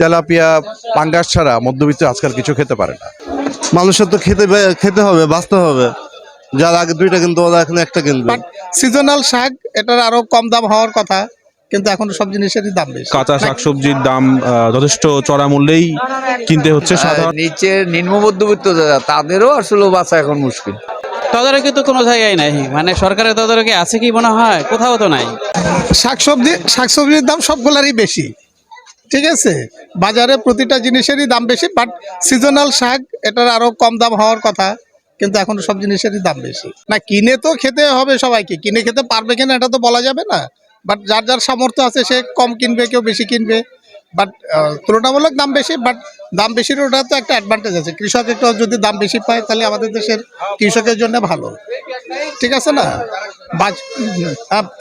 Tilapia পাঙ্গাস ছাড়া মধ্যবিত্ত আজকাল কিছু খেতে পারে না। মানুষের তো খেতে খেতে হবে বাঁচতে হবে। যার আগে দুইটা কিনতো ওরা এখন একটা কিনবে। সিজনাল শাক এটার আরও কম দাম হওয়ার কথা কিন্তু এখন সব জিনিসেরই দাম বেশি। কাঁচা শাকসবজির দাম আহ, যথেষ্ট চড়া মূল্যেই কিনতে হচ্ছে সাধারণ নিচে নিম্ন মধ্যবিত্ত যারা তাদেরও আসলে বাঁচা এখন মুশকিল। তদারকি তো কোনো জায়গায় নাই। মানে সরকারের তদারকি আছে কি মনে হয়? কোথাও তো নাই। শাকসবজি শাকসবজির দাম সবগুলারই বেশি। ঠিক আছে? বাজারে প্রতিটা জিনিসেরই দাম বেশি বাট সিজনাল শাক, এটার আরও কম দাম হওয়ার কথা, কিন্তু এখন সব জিনিসেরই দাম বেশি। না, কিনে তো খেতে হবে সবাইকে, কিনে খেতে পারবে কিনা এটা তো বলা যাবে না বাট যার যার সামর্থ্য আছে সে কম কিনবে, কেউ বেশি কিনবে। বাট তুলনামূলক দাম বেশি বাট দাম বেশির ওটা তো একটা অ্যাডভান্টেজ আছে। কৃষক একটু যদি দাম বেশি পায়, তাহলে আমাদের দেশের কৃষকের জন্য ভালো। ঠিক আছে না?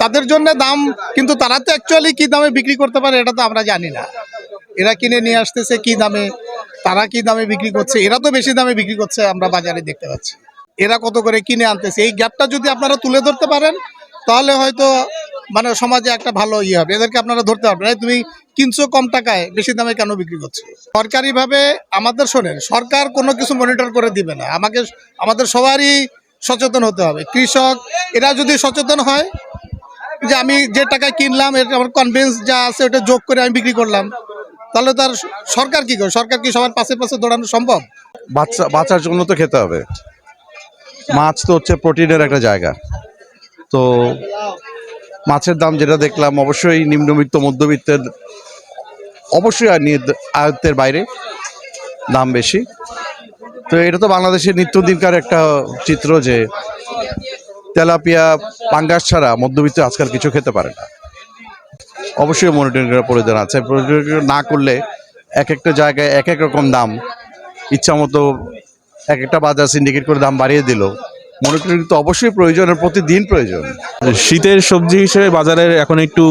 তাদের জন্য দাম, কিন্তু তারা তো অ্যাকচুয়ালি কি দামে বিক্রি করতে পারে, এটা তো আমরা জানি না। এরা কিনে নিয়ে আসতেছে, কি দামে, তারা কি দামে বিক্রি করছে, এরা তো বেশি দামে বিক্রি করছে, আমরা বাজারে দেখতে পাচ্ছি। এরা কত করে কিনে আনতেছে? এই গ্যাপটা যদি আপনারা তুলে ধরতে পারেন, তাহলে হয়তো মানে সমাজে একটা ভালো ইয়ে হবে। এদেরকে আপনারা ধরতে পারবেন। তুমি কিনছো কম টাকায় বেশি দামে কেন বিক্রি করছ? সরকারিভাবে আমাদের শোনেন, সরকার কোনো কিছু মনিটর করে দিবে না। আমাকে আমাদের সবারই সচেতন হতে হবে। কৃষক, এরা যদি সচেতন হয়, যে আমি যে টাকায় কিনলাম এটা আমার কনভিন্স যা আছে ওটা যোগ করে আমি বিক্রি করলাম, তাহলে তার সরকার কি করে সরকার কি সবার পাশে পাশে দৌড়ানো সম্ভব? বাচ্চা, বাঁচার জন্য তো খেতে হবে। মাছ তো হচ্ছে প্রোটিনের একটা জায়গা। তো মাছের দাম যেটা দেখলাম, অবশ্যই নিম্নবিত্ত, মধ্যবিত্তের অবশ্যই আয়ত্তের বাইরে দাম বেশি। তো এটা তো বাংলাদেশের নিত্যদিনকার একটা চিত্র যে তেলাপিয়া পাঙ্গাস ছাড়া মধ্যবিত্ত আজকাল কিছু খেতে পারে না। অবশ্যই মনিটরিং করার প্রয়োজন আছে। না করলে এক একটা জায়গায় এক এক রকম দাম ইচ্ছা মতো এক একটা বাজার সিন্ডিকেট করে দাম বাড়িয়ে দিল। মনিটরিং তো অবশ্যই প্রয়োজন আর প্রতিদিন প্রয়োজন। শীতের সবজি হিসেবে বাজারের এখন একটু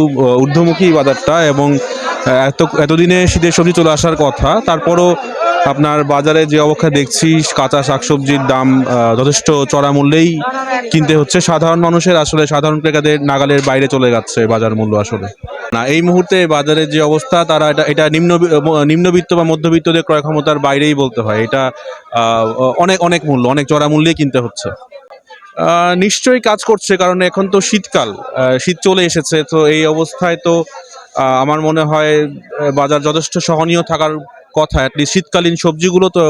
ঊর্ধ্বমুখী বাজারটা এবং এত, এতদিনে শীতের সবজি চলে আসার কথা। তারপরও আপনার বাজারে যে অবস্থা দেখছি, কাঁচা শাকসবজির দাম যথেষ্ট চড়া মূল্যেই কিনতে হচ্ছে। সাধারণ মানুষের আসলে, সাধারণ ক্রেতাদের নাগালের বাইরে চলে যাচ্ছে বাজার মূল্য আসলে। না, এই মুহূর্তে বাজারের যে অবস্থা, তারা এটা এটা নিম্ন, নিম্নবিত্ত বা মধ্যবিত্তদের ক্রয় ক্ষমতার বাইরেই বলতে হয়। এটা অনেক অনেক মূল্য, অনেক চড়া মূল্যেই কিনতে হচ্ছে। নিশ্চয়ই কাজ করছে কারণ এখন তো শীতকাল। শীত চলে এসেছে তো এই অবস্থায় তো আমার মনে হয় বাজার যথেষ্ট সহনীয় থাকার কথা। অ্যাটলিস্ট শীতকালীন সবজিগুলো তো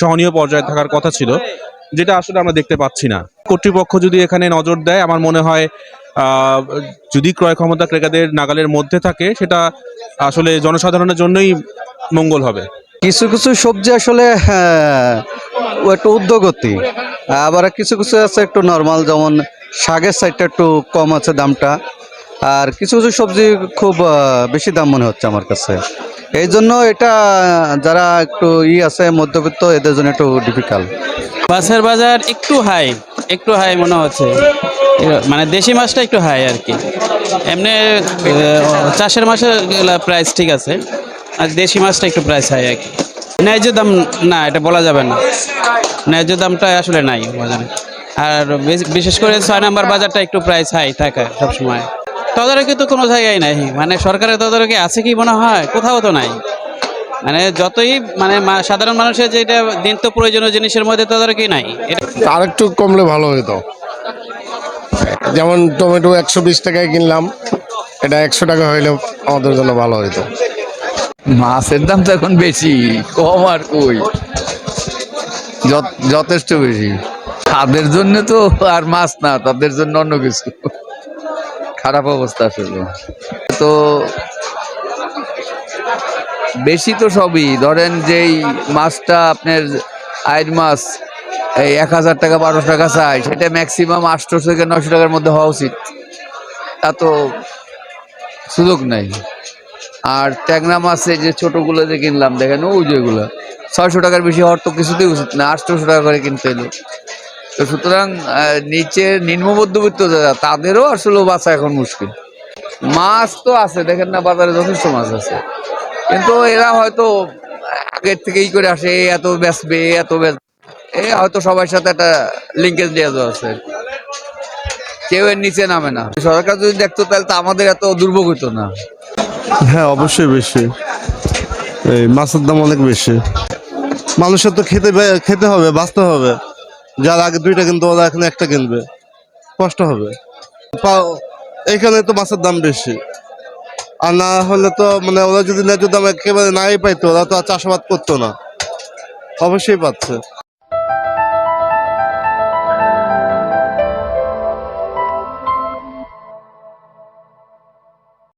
সহনীয় পর্যায়ে থাকার কথা ছিল যেটা আসলে আমরা দেখতে পাচ্ছি না। কর্তৃপক্ষ যদি এখানে নজর দেয় আমার মনে হয় যদি ক্রয় ক্ষমতা ক্রেতাদের নাগালের মধ্যে থাকে সেটা আসলে জনসাধারণের জন্যই মঙ্গল হবে। কিছু কিছু সবজি আসলে হ্যাঁ, একটু উদ্যোগতি। আবার কিছু কিছু আছে একটু নর্মাল যেমন শাকের সাইডটা একটু কম আছে দামটা। আর কিছু কিছু সবজি খুব বেশি দাম মনে হচ্ছে আমার কাছে। এই জন্য এটা, যারা একটু ই আছে, মধ্যবিত্ত, এদের জন্য একটু ডিফিকাল্ট মাছের বাজার একটু হাই একটু হাই মনে হচ্ছে। মানে দেশি মাছটা একটু হাই আর কি। এমনি চাষের মাছের প্রাইস ঠিক আছে। আর দেশি মাছটা একটু প্রাইস হাই আর কি। ন্যায্য দাম না, এটা বলা যাবে না। ন্যায্য দামটা আসলে নাই বাজারে। আর বিশেষ করে ছয় নাম্বার বাজারটা একটু প্রাইস হাই থাকে সবসময়। তদারকি তো কোনো জায়গায় নাই। মানে সরকারের তদারকি আছে কি মনে হয়? কোথাও তো নাই। মানে যতই মানে সাধারণ মানুষের যেটা নিত্য প্রয়োজনীয় জিনিসের মধ্যে তদারকি নাই। আর একটু কমলে ভালো হতো যেমন টমেটো একশো বিশ টাকায় কিনলাম, এটা একশো টাকা হইলে আমাদের জন্য ভালো হতো মাছের দাম তো এখন বেশি, কম আর কই? যথেষ্ট বেশি। তাদের জন্য তো আর মাছ না, তাদের জন্য অন্য কিছু। খারাপ অবস্থা আসলে। তো বেশি তো সবই। ধরেন যেই মাছটা আপনার আইড মাছ, এই এক হাজার টাকা, বারোশো টাকা চাই, সেটা ম্যাক্সিমাম আটশো থেকে নশো টাকার মধ্যে হওয়া উচিত। তা তো সুযোগ নাই। আর ট্যাংরা মাছ এই যে ছোটগুলো যে কিনলাম, দেখেন ওই যেগুলো ছয়শো টাকার বেশি হওয়ার তো কিছুতেই উচিত না, আটশোশো টাকা করে কিনতে এলো তো সুতরাং নিচে নিম্ন মধ্যবিত্ত যারা, তাদেরও আসলে বাঁচা এখন মুশকিল। মাছ তো আছে, দেখেন না বাজারে যথেষ্ট মাছ আছে। কিন্তু এরা হয়তো আগের থেকেই করে আসে এত বেচবে এত বেচবে এ হয়তো সবার সাথে একটা লিঙ্কেজ দেওয়া আছে। কেউ এর নিচে নামে না। সরকার যদি দেখতো তাহলে তো আমাদের এত দুর্ভোগ হতো না। হ্যাঁ অবশ্যই বেশি। এই মাছের দাম অনেক বেশি। মানুষের তো খেতে খেতে হবে, বাঁচতে হবে। যার আগে দুইটা কিনতো ওরা এখানে একটা কিনবে। কষ্ট হবে। এইখানে তো মাছের দাম বেশি। আর না হলে তো মানে ওরা যদি ন্যায্য দাম একেবারে নাই পাইতো, ওরা তো আর চাষাবাদ করতো না। অবশ্যই পাচ্ছে।